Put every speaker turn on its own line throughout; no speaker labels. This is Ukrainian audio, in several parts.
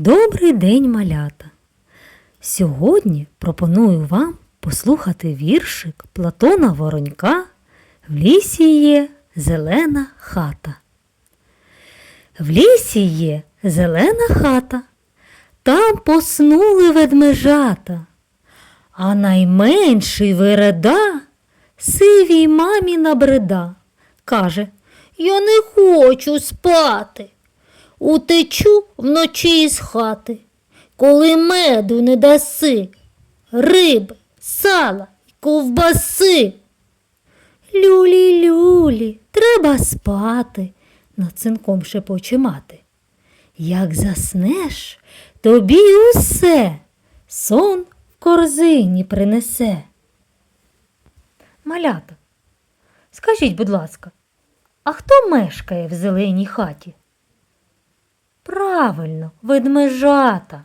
Добрий день, малята! Сьогодні пропоную вам послухати віршик Платона Воронька В лісі є зелена хата. В лісі є зелена хата, там поснули ведмежата, а найменший вереда сивій мамі набреда. Каже, я не хочу спати. Утечу вночі із хати, коли меду не даси, риби, сала й ковбаси. Люлі, люлі, треба спати, над синком шепоче мати. Як заснеш, тобі усе сон в корзині принесе. Малята, скажіть, будь ласка, а хто мешкає в зеленій хаті? Правильно, ведмежата.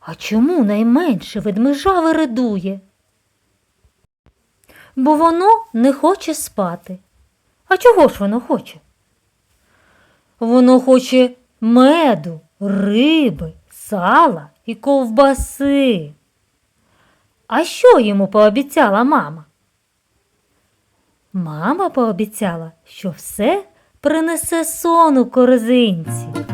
А чому найменше ведмежа виридує? Бо воно не хоче спати. А чого ж воно хоче? Воно хоче меду, риби, сала і ковбаси. А що йому пообіцяла мама? Мама пообіцяла, що все принесе сон у корзинці.